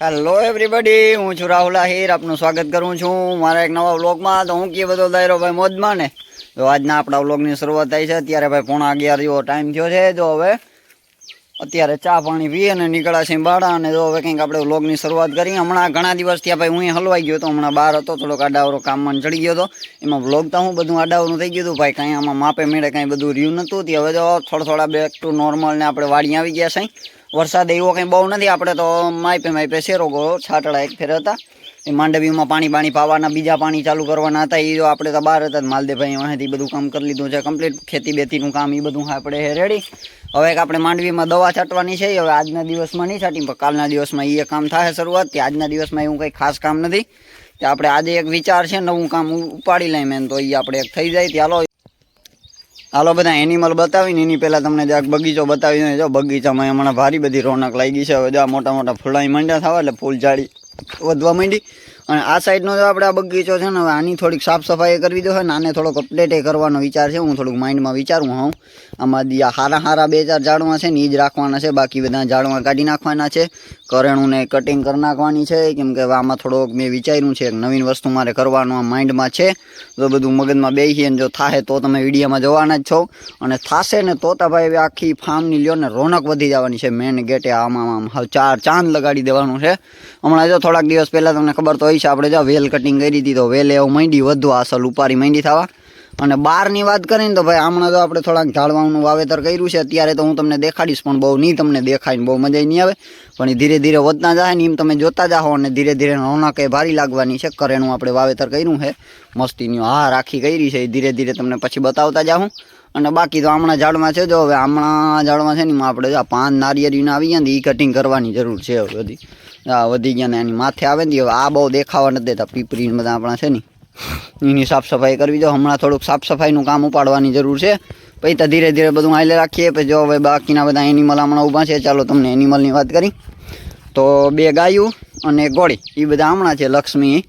Hello everybody હું છું રાહુલ આહિર. આપનું સ્વાગત કરું છું. મારા એક નવા વ્લોગમાં. તો હું કે બધો દાયરો ભાઈ મોજમાં ને? તો આજના આપણા વ્લોગની શરૂઆત થઈ છે. અત્યારે ભાઈ પોણા અગિયાર જેવો ટાઈમ થયો છે. તો હવે અત્યારે ચા પાણી પીએ અને નીકળ્યા છે બાળા. અને જો હવે કંઈક આપણે વ્લોગની શરૂઆત કરી હમણાં ઘણા દિવસ ત્યાં ભાઈ હું હલવાઈ ગયો હતો. હમણાં બહાર હતો. થોડોક આડાવરો કામમાં ચડી ગયો હતો. એમાં વ્લોગ તો હું બધું આડાવરું થઈ ગયું હતું. ભાઈ કાંઈ આમાં માપે મેળે કાંઈ બધું રહ્યું નહોતું. તે હવે જો થોડા થોડા બેક ટુ નોર્મલ ને આપણે વાડી આવી ગયા છે વરસાદ એવો કંઈ બહુ નથી. આપણે તો માપે માપે શેરો ગયો, છાટડા એક ફેર હતા. એ માંડવીમાં પાણી પાણી પાવાના, બીજા પાણી ચાલુ કરવાના હતા. એ જો આપણે તો બહાર હતા માલદેભાઈ અહીંથી બધું કામ કરી લીધું છે કમ્પ્લીટ ખેતી બેતીનું કામ એ બધું આપણે રેડી હવે એક આપણે માંડવીમાં દવા છાંટવાની છે. હવે આજના દિવસમાં નહીં છાંટી, પણ કાલના દિવસમાં એ કામ થાય શરૂઆત કે આજના દિવસમાં એવું કંઈ ખાસ કામ નથી. કે આપણે આજે એક વિચાર છે, નવું કામ ઉપાડી લઈએ મેન તો એ આપણે એક થઈ જાય. ચાલો હાલો બધા એનિમલ બતાવીને એની પહેલાં તમને જરાક બગીચો બતાવીને જો બગીચામાં હમણાં ભારી બધી રોનક લાગી છે. હવે જો આ મોટા મોટા ફૂલાઈ માંડ્યા થવા, એટલે ફૂલ ઝાડી વધવા માંડી. અને આ સાઈડનો જો આપણે આ બગીચો છે ને, હવે આની થોડીક સાફ સફાઈ કરવી દો ને આને થોડોક અપડેટ કરવાનો વિચાર છે. હું થોડુંક માઇન્ડમાં વિચારું હું. આમાં હારા હારા બે ચાર ઝાડવા છે ને એ જ રાખવાના છે. બાકી બધા ઝાડવા કાઢી નાખવાના છે. કરેણુંને કટિંગ કરી નાખવાની છે. કેમ કે આમાં થોડોક મેં વિચાર્યું છે નવીન વસ્તુ મારે કરવાનું આ માઇન્ડમાં છે. તો બધું મગજમાં બેસીએ ને જો થાય તો તમે વિડીયોમાં જવાના જ છો. અને થશે ને તો ભાઈ આખી ફાર્મની લ્યો ને રોનક વધી જવાની છે. મેન ગેટે આમાં આમ હવે ચાર ચાંદ લગાડી દેવાનું છે. હમણાં જો થોડાક દિવસ પહેલાં તમને ખબર તો હોય છે, આપણે જો વેલ કટિંગ કરી હતી તો વેલ એવું માંડી, વધુ અસલ ઉપારી માંડી થવા. અને બહારની વાત કરીને તો ભાઈ હમણાં તો આપણે થોડાક ઝાડવાનું વાવેતર કર્યું છે. અત્યારે તો હું તમને દેખાડીશ, પણ બહુ નહીં તમને દેખાય બહુ મજા નહીં આવે. પણ ધીરે ધીરે વધતા જાય ને એમ તમે જોતા જાઓ અને ધીરે ધીરે રોનક એ ભારી લાગવાની છે. કરેણું આપણે વાવેતર કર્યું છે. મસ્તીની હા રાખી કરી છે. એ ધીરે ધીરે તમને પછી બતાવતા જાઉં. અને બાકી તો હમણાં ઝાડમાં છે જો, હવે હમણાં ઝાડમાં છે ને આપણે પાન નારિયેળીને આવી ગયા ને એ કટિંગ કરવાની જરૂર છે હવે બધી. વધી ગયા ને એની માથે આવે ને હવે આ બહુ દેખાવા નથી દેતા. પીપરીને બધા આપણા છે ને. એની સાફ સફાઈ કરવી. જો હમણાં થોડુંક સાફ સફાઈનું કામ ઉપાડવાની જરૂર છે, પછી તો ધીરે ધીરે બધું હાલે રાખીએ. પછી જો હવે બાકીના બધા એનિમલ હમણાં ઊભા છે, ચાલો તમને એનિમલની વાત કરી. તો બે ગાયું અને ગોળી એ બધા હમણાં છે, લક્ષ્મી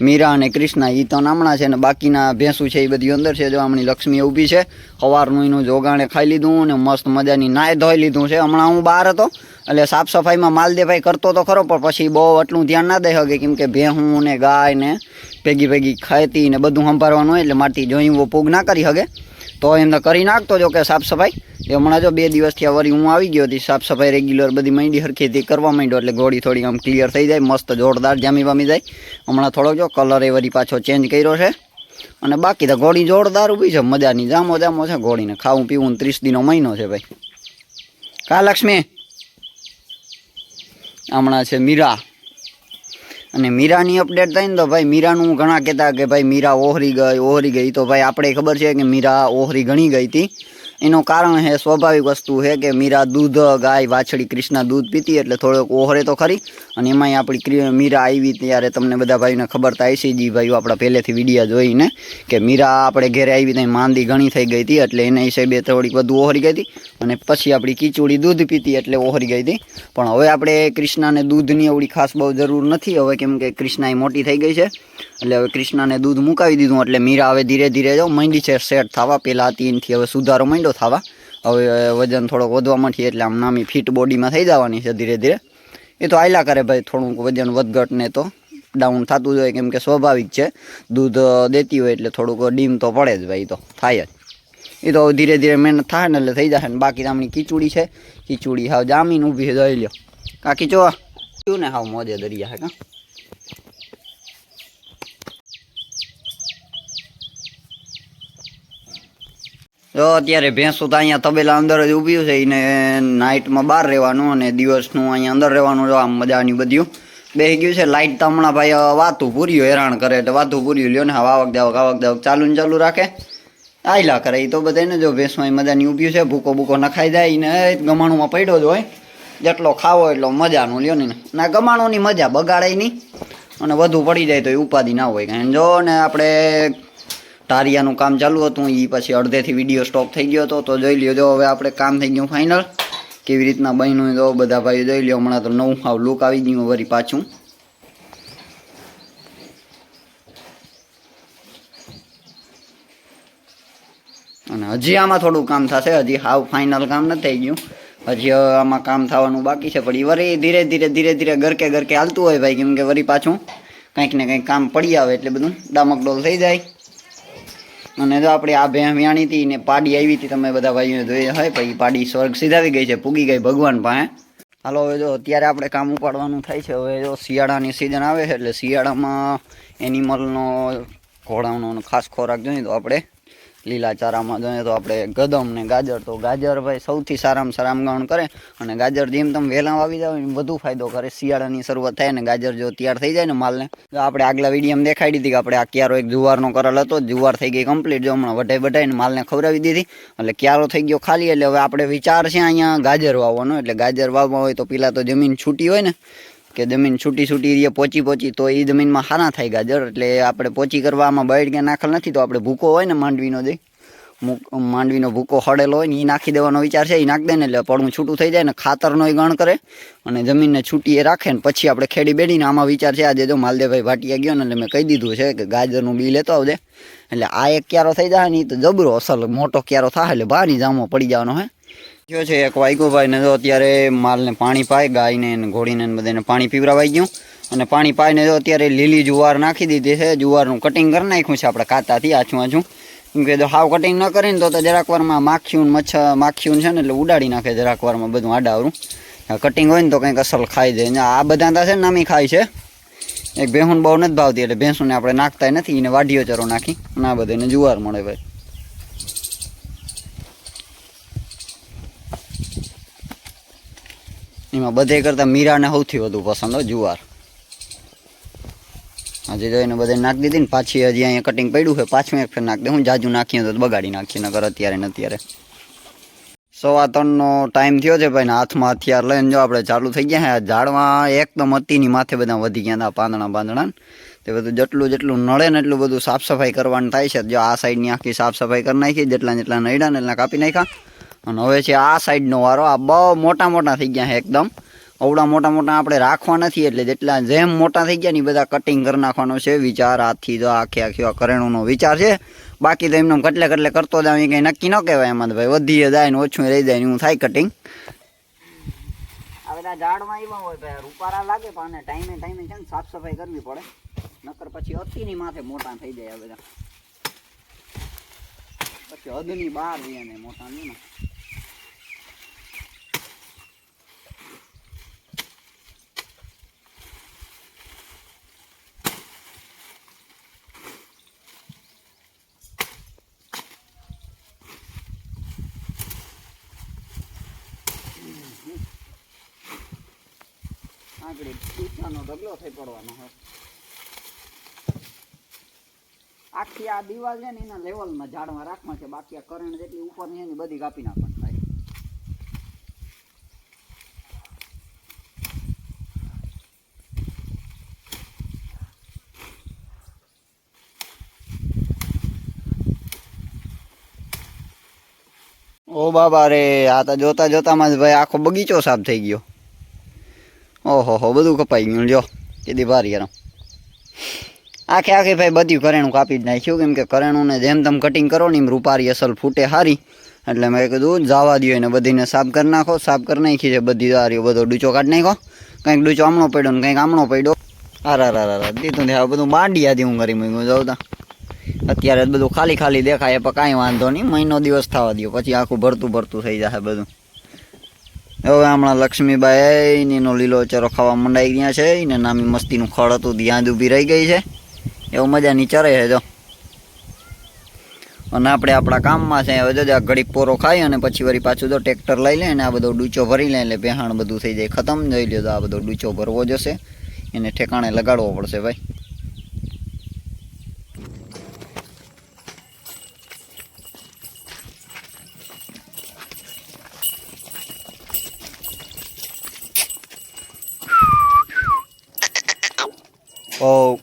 મીરા અને ક્રિષ્ના એ તો નામણા છે ને બાકીના ભેંસું છે એ બધી અંદર છે. જો હમણાં લક્ષ્મી ઊભી છે. સવારનું એનું જોગાણે ખાઈ લીધું અને મસ્ત મજાની નાય ધોઈ લીધું છે. હમણાં હું બહાર હતો, એટલે સાફ સફાઈમાં માલદેભાઈ કરતો તો ખરો, પણ પછી બહુ એટલું ધ્યાન ના દઈ શકે કેમ કે ભેહું ને ગાય ને ભેગી ભેગી ખાતી ને બધું સંભાળવાનું હોય એટલે મારથી જોઈ એવો પૂગ ના કરી શકે. તો એમને કરી નાખતો જો કે સાફ સફાઈ. એ હમણાં જો બે દિવસથી વરી હું આવી ગયો હતી, સાફ સફાઈ રેગ્યુલર બધી માંડી હરખેથી કરવા માંડ્યો એટલે ગોળી થોડી આમ ક્લિયર થઈ જાય, મસ્ત જોરદાર જામી પામી જાય. હમણાં થોડોક જો કલર એ વળી પાછો ચેન્જ કર્યો છે. અને બાકી તો ઘોડી જોરદાર ઊભી છે, મજાની, જામો જામો છે ઘોડીને ખાવું પીવું ત્રીસ દિનો મહિનો છે ભાઈ. કા લક્ષ્મી? હમણાં છે મીરા. અને મીરાની અપડેટ થાય ને તો ભાઈ મીરાનું ઘણા કહેતા કે ભાઈ મીરા ઓહરી ગઈ ઓહરી ગઈ. તો ભાઈ આપણે ખબર છે કે મીરા ઓહરી ઘણી ગઈ હતી. એનું કારણ છે સ્વાભાવિક વસ્તુ છે કે મીરા દૂધ, ગાય, વાછડી, કૃષ્ણા દૂધ પીતી એટલે થોડોક ઓહરે તો ખરી, અને એમાંય આપણી મીરા આવી ત્યારે તમને બધા ભાઈને ખબર થાય છે જી ભાઈઓ આપણા પહેલેથી વિડીયા જોઈને કે મીરા આપણે ઘરે આવી ત્યાં માંદી ઘણી થઈ ગઈ હતી, એટલે એના હિસાબે થોડીક વધુ ઓહરી ગઈ હતી, અને પછી આપણી કીચુડી દૂધ પીતી એટલે ઓહરી ગઈ હતી. પણ હવે આપણે કૃષ્ણાને દૂધની એવડી ખાસ બહુ જરૂર નથી, હવે કેમ કે કૃષ્ણા એ મોટી થઈ ગઈ છે, એટલે હવે કૃષ્ણાને દૂધ મુકાવી દીધું, એટલે મીરા હવે ધીરે ધીરે જો માંડી છે, સેટ થવા પહેલાં હતી એનાથી હવે સુધારો માંડ્યો. થવા. હવે વજન થોડોક વધવા માંડી એટલે આમ નામી ફિટ બોડીમાં થઈ જવાની છે ધીરે ધીરે. એ તો આયલા કરે ભાઈ, થોડુંક વજન વધઘટ ને તો ડાઉન થતું જ હોય, કેમ કે સ્વાભાવિક છે. દૂધ દેતી હોય એટલે થોડુંક ડીમ તો પડે જ ભાઈ તો થાય જ. એ તો ધીરે ધીરે મહેનત થાય ને એટલે થઈ જશે ને બાકી આમની ખીચુડી છે. ખીચુડી હાવ જામીન ઊભી છે, જોઈ લ્યો. કાકી જો ને હાવ મોજે દરિયા હે, કા? જો અત્યારે ભેંસું તો અહીંયા તબેલા અંદર જ ઊભ્યું છે, એને નાઇટમાં બહાર રહેવાનું અને દિવસનું અહીંયા અંદર રહેવાનું જો, આમ મજાની બધું બેસી ગયું છે લાઇટ તો હમણાં ભાઈ વાતું પૂર્યું હેરાન કરે એટલે વાતું પૂર્યું લ્યો ને હા આવક દાવક આવક દાવક ચાલુ ને ચાલુ રાખે. આયલા કરે એ તો બધાને જો ભેંસમાં મજાની ઊભ્યું છે, ભૂકો ભૂકો નખાઈ જાય ને ગમાણુંમાં પડ્યો જ હોય. જેટલો ખાવો એટલો મજાનું લ્યો ને ના, ગમાણોની મજા બગાડાય નહીં. અને વધુ પડી જાય તો એ ઉપાધિ ના હોય કાંઈ. જો ને આપણે ટારિયાનું કામ ચાલુ હતું એ પછી અડધેથી વીડિયો સ્ટોપ થઈ ગયો હતો. તો જોઈ લ્યો, જો હવે આપણે કામ થઈ ગયું ફાઇનલ કેવી રીતના બન્યું તો બધા ભાઈઓ જોઈ લ્યો, હમણાં તો નવું હાવ લુક આવી ગયું વળી પાછું. અને હજી આમાં થોડું કામ થશે, હજી હાવ ફાઇનલ કામ નથી થઈ ગયું. હજી આમાં કામ થવાનું બાકી છે, પણ એ વરી ધીરે ધીરે ધીરે ધીરે ગરકે ગરકે હાલતું હોય ભાઈ, કેમ કે વરી પાછું કંઈક ને કંઈક કામ પડી આવે એટલે બધું ડામકડોલ થઈ જાય. અને જો આપણે આ ભેમિયાણી હતી ને પાડી આવી હતી, તમે બધા ભાઈઓ જોઈ હોય પછી પાડી સ્વર્ગ સીધાવી ગઈ છે, પૂગી ગઈ ભગવાન પાસે. હાલો, હવે જો અત્યારે આપણે કામ ઉપાડવાનું થાય છે, હવે જો શિયાળાની સિઝન આવે છે, એટલે શિયાળામાં એનિમલનો ઘોડાનો ખાસ ખોરાક જોઈએ તો આપણે લીલા ચારામાં જોઈએ તો આપણે ગદમ ને ગાજર. તો ગાજર ભાઈ સૌથી સારામાં સારામાં આમગાણ કરે અને ગાજર જેમ તમે વહેલા વાવી જાવ એમ વધુ ફાયદો કરે. શિયાળાની શરૂઆત થાય ને ગાજર જો તૈયાર થઈ જાય ને માલને, તો આપણે આગલા વિડીયોમાં દેખાડી દીધી કે આપણે આ ક્યારો એક જુવારનો કરેલ હતો. જુવાર થઈ ગઈ કમ્પ્લીટ જો હમણાં વઢાઈ વઢાઈને માલને ખવડાવી દીધી. એટલે ક્યારો થઈ ગયો ખાલી. એટલે હવે આપણે વિચાર છે અહીંયા ગાજર વાવવાનો. એટલે ગાજર વાવવા હોય તો પેલા તો જમીન છૂટી હોય ને કે જમીન છૂટી છૂટી રીએ પોચી પોચી, તો એ જમીનમાં હારા થાય ગાજર. એટલે આપણે પોચી કરવામાં બળ કે નાખેલ નથી, તો આપણે ભૂકો હોય ને માંડવીનો જે માંડવીનો ભૂકો હળેલો હોય ને એ નાખી દેવાનો વિચાર છે એ નાખી દે ને એટલે પડવું છૂટું થઈ જાય ને ખાતરનો ગણ કરે અને જમીનને છૂટી એ રાખે ને પછી આપણે ખેડી બેડીને આમાં વિચાર છે, આજે જો માલદેવભાઈ ભાટિયા ગયો ને એટલે મેં કહી દીધું છે કે ગાજરનું બી લેતો આવજે. એટલે આ એક ક્યારો થઈ જાય ને એ તો જબરો અસલ, મોટો ક્યારો થાય એટલે બહારની જામો પડી જવાનો હે. જો છે, એક વાઈગોભાઈ ને જો અત્યારે માલને પાણી પાય, ગાયને ઘોડીને બધાને પાણી પીવરાવાઈ ગયું. અને પાણી પાઈને જો અત્યારે લીલી જુવાર નાખી દીધી છે, જુવારનું કટિંગ કરી નાખ્યું છે આપણે કાતાથી આછું આછું કેમ કે હાવ કટિંગ ન કરીને તો જરાક વારમાં માખીયું મચ્છર, માખીયું છે ને એટલે ઉડાડી નાખે જરાક વારમાં બધું આડાવરું. કટિંગ હોય ને તો કંઈક અસલ ખાઈ દે. આ બધા તા છે ને નામી ખાય છે. એક ભેંસુને બહુ નથી ભાવતી, એટલે ભેંસુને આપણે નાખતા નથી, એને વાઢીઓ ચરો નાખી, અને આ બધાને જુવાર મળે ભાઈ. એમાં બધે કરતાં મીરાને સૌથી વધુ પસંદ હોય જુવાર. હજી જોઈને બધે નાખી દીધી ને પાછી હજી અહીંયા કટિંગ પડ્યું છે, પાછું એક ફેર નાખી દે. હું જાજુ નાખીએ તો બગાડી નાખીએ નગર અત્યારે ને અત્યારે. સવા ત્રણનો ટાઈમ થયો છે ભાઈ હાથમાં હથિયાર લઈને જો આપણે ચાલુ થઈ ગયા છે. ઝાડમાં એકદમ અતિની માથે બધા વધી ગયા હતા પાંદડા પાંદડા. તે બધું જેટલું જેટલું નડે ને એટલું બધું સાફ સફાઈ કરવાનું થાય છે. જો આ સાઈડની આખી સાફ સફાઈ કરી નાખી, જેટલા જેટલા નડ્યા ને એટલા કાપી નાખ્યા. અને હવે છે આ સાઈડનો વારો. આ બહુ મોટા મોટા થઈ ગયા છે એકદમ. અવડા મોટા મોટા આપણે રાખવા નથી, એટલે જેટલા જેમ મોટા થઈ ગયા ને એ બધા કટિંગ કરી નાખવાનો છે. વિચાર હાથથી જો આખે આખી કરેણુંનો વિચાર છે. બાકી તો એમને કટલે કટલે કરતો જાવ કંઈ નક્કી ન કહેવાય એમાં ભાઈ. વધી જાય ને ઓછું રહી જાય ને હું થાય કટિંગ આ બધા ઝાડમાં એવા હોય ભાઈ. રૂપારા લાગે, પણ ટાઈમે ટાઈમે છે ને સાફ સફાઈ કરવી પડે. નકર પછી અતિની માથે મોટા થઈ જાય આ બધા. પછી હદની બહાર રહે ને મોટા નહીં આગળ પીઠાનો ઢગલો થઈ પડવાનો હોય. આખી આ દિવાલ છે ને એના લેવલમાં ઝાડમાં રાખવા છે. બાકી આ કરંટ જેટલી ઉપરની એની બધી કાપી નાખવાની ઓ બાબા રે, આ તો જોતા જોતામાં જ ભાઈ આખો બગીચો સાફ થઈ ગયો. ઓહો હો બધું કપાઈ ગયું. જો કીધી ભારી યાર આખે આખે ભાઈ બધું કરેણું કાપી જ નાખ્યું. કેમ કે કરેણુંને જેમ તમે કટિંગ કરો ને એમ રૂપારી અસલ ફૂટે હારી. એટલે મેં કીધું જવા દો એને બધીને સાફ કરી નાખો. સાફ કરી નાખી છે બધી દારીઓ. બધો ડૂચો કાઢી નાખો કંઈક ડૂચો આમણો પડ્યો ને કંઈક આમણો પડ્યો. હારા રા દીધું ને હવે બધું માંડી આધી હું કરી મૂક્યું જાઉં તા. અત્યારે બધું ખાલી ખાલી દેખાય પણ કાંઈ વાંધો નહીં. મહિનો દિવસ થવા દો પછી આખું ભરતું ભરતું થઈ જશે બધું. હવે હમણાં લક્ષ્મીબાઈ એનો લીલો ચરો ખાવા મંડાઈ ગયા છે એને નામી મસ્તીનું ખડ હતું, ત્યાં જ ઊભી રહી ગઈ છે. એવું મજાની ચરે છે, જો. અને આપણે આપણા કામમાં છે, હવે જો આ ઘડીક પોરો ખાઈ અને પછી વળી પાછું જો ટ્રેક્ટર લઈ લે અને આ બધો ડૂચો ભરી લે, એટલે બેહાણ બધું થઈ જાય. ખતમ, જોઈ લેજો તો આ બધો ડૂચો ભરવો જશે, એને ઠેકાણે લગાડવો પડશે, ભાઈ. ઓ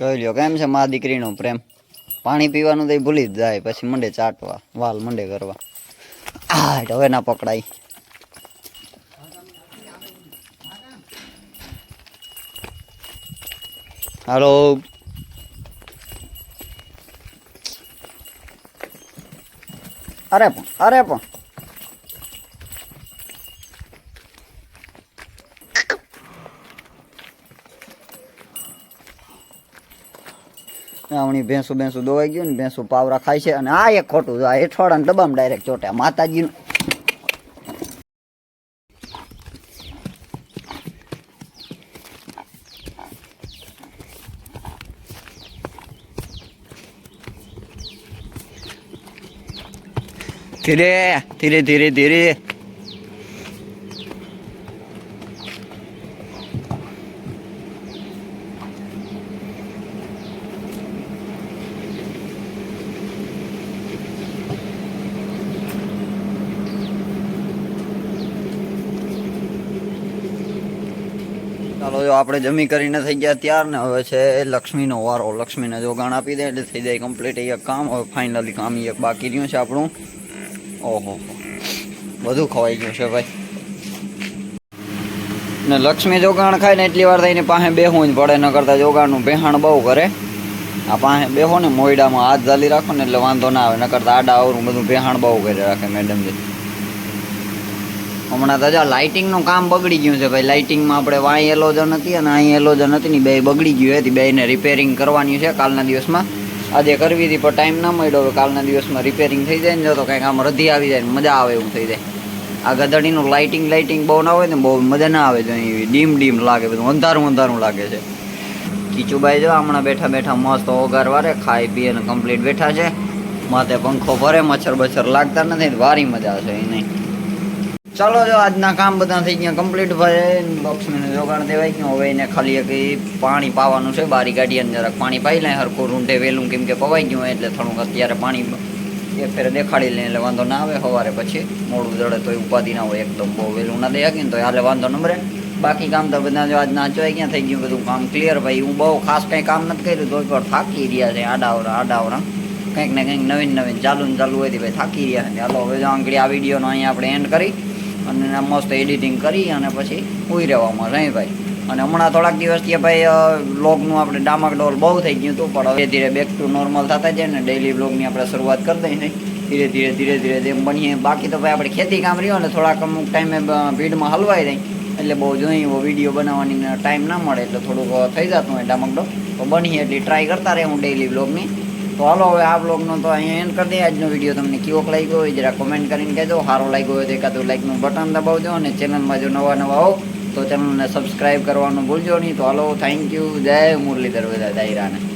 કહી લ્યો કેમ છે મા દીકરીનો પ્રેમ. પાણી પીવાનું તો ભૂલી જ જાય, પછી મંડે ચાટવા, વાલ મંડે કરવા. આ હવે ના પકડાય. હાલો. અરે પણ અરે પણ. આવણી ભેંસું ભેંસું દોવાઈ ગયું ને ભેંસું પાવરા ખાય છે અને આ એક ખોટું આ હેઠવાડાને ડબ્બામાં ડાયરેક્ટ ચોટે. માતાજીનું. ધીરે ધીરે ધીરે ધીરે. આપણે જમી કરીને થઈ ગયા ત્યાર ને હવે છે લક્ષ્મીનો વારો. લક્ષ્મીને જોગાણ આપી દે, એટલે થઈ જાય કમ્પ્લીટ એક કામ. હવે ફાઇનલી કામ એક બાકી રહ્યું છે આપણું. ઓહો. બધું ખવાઈ ગયું છે ભાઈ. ને લક્ષ્મી જોગાણ ખાય ને એટલી વાર થઈને પાસે બેહવું જ પડે, ન કરતા જોગાણનું બેહાણ બહુ કરે. આ પાસે બેહો ને મોયડામાં હાથ ઝાલી રાખો ને એટલે વાંધો ના આવે, ન કરતા આડા આવરું બધું બેહાણ બહુ કરી રાખે મેડમજી હમણાં તો લાઇટિંગનું કામ બગડી ગયું છે ભાઈ. લાઇટિંગમાં આપણે વાંઈ એલોજન હતી અને અહીં એલોજન હતી ને બે બગડી ગયું હતી બેને રિપેરિંગ કરવાની છે કાલના દિવસમાં. આજે કરવી હતી પણ ટાઈમ ના મળ્યો, હવે કાલના દિવસમાં રિપેરિંગ થઈ જાય ને જો તો કંઈક આમ રધી આવી જાય મજા આવે એવું થઈ જાય. આ ગધડીનું લાઇટિંગ લાઇટિંગ બહુ ના હોય ને બહુ મજા ના આવે જો એવી ડીમ ડીમ લાગે બધું, અંધારું અંધારું લાગે છે. કીચુભાઈ જો હમણાં બેઠા બેઠા મસ્ત ઓગાર વારે, ખાઈ પી અને કમ્પ્લીટ બેઠા છે. માથે પંખો ભરે મચ્છર બચ્છર લાગતા નથી વારી મજા છે એ નહીં. ચાલો જો આજના કામ બધા થઈ ગયા કમ્પ્લીટ ભાઈ. બોક્સમેન જોગાણ દેવાઈ ગયું. હવે એને ખાલી એક પાણી પાવાનું છે. બારી ગાડી અને જરાક પાણી પાઈ લે. હરખું રૂંઢે વહેલું કેમ કે પવાઈ ગયું એટલે થોડુંક અત્યારે પાણી એક ફેરે દેખાડી લે. એટલે વાંધો ના આવે સવારે પછી. મોડું જડે તો ઉપાધિ ના હોય. એકદમ બહુ વહેલું ના દે શકીને તો હાલે વાંધો નંબરે. બાકી કામ તો બધા જો આજના નાચવાઈ ગયા થઈ ગયું બધું કામ ક્લિયર ભાઈ. હું બહુ ખાસ કંઈ કામ નથી કર્યું તો પણ થાકી રહ્યા છે આડાવરા આડાવરા. કંઈક ને કંઈક નવીન નવીન ચાલુ ને ચાલુ હોય ભાઈ થાકી રહ્યા છે. ચાલો હવે આંગળી આ વિડીયોનો અહીંયા આપણે એન્ડ કરી. અને મસ્ત એડિટિંગ કરી અને પછી ઉઈ રહેવામાં રહી ભાઈ? અને હમણાં થોડાક દિવસથી ભાઈ બ્લોગનું આપણે ડામાકડોલ બહુ થઈ ગયું હતું, પણ હવે ધીરે બેક ટુ નોર્મલ થતા જાય ને ડેઈલી વ્લોગની આપણે શરૂઆત કરી દઈએ ધીરે ધીરે ધીરે ધીરે જેમ બનીએ. બાકી તો ભાઈ આપણે ખેતી કામ રહ્યો ને થોડાક અમુક ટાઈમે ભીડમાં હલવાઈ રહી. એટલે બહુ જોઈએ એવો વીડિયો બનાવવાની ટાઈમ ના મળે, એટલે થોડુંક થઈ જતું હોય ડામકડો તો બનીએ, એટલી ટ્રાય કરતા રહે હું ડેઈલી વ્લોગની તો હાલો, હવે આ બ્લોગનો તો અહીંયા એન્ડ કરી દઈએ. આજનો વીડિયો તમને કેવો લાગ્યો હોય જરા કોમેન્ટ કરીને કહેજો. સારો લાગ્યો હોય તો એકાદું લાઈકનું બટન દબાવજો અને ચેનલમાં જો નવા નવા હો, તો ચેનલને સબસ્ક્રાઈબ કરવાનું ભૂલજો નહીં. તો હાલો થેન્ક યુ જય મુરલીધર બધા દાયરાને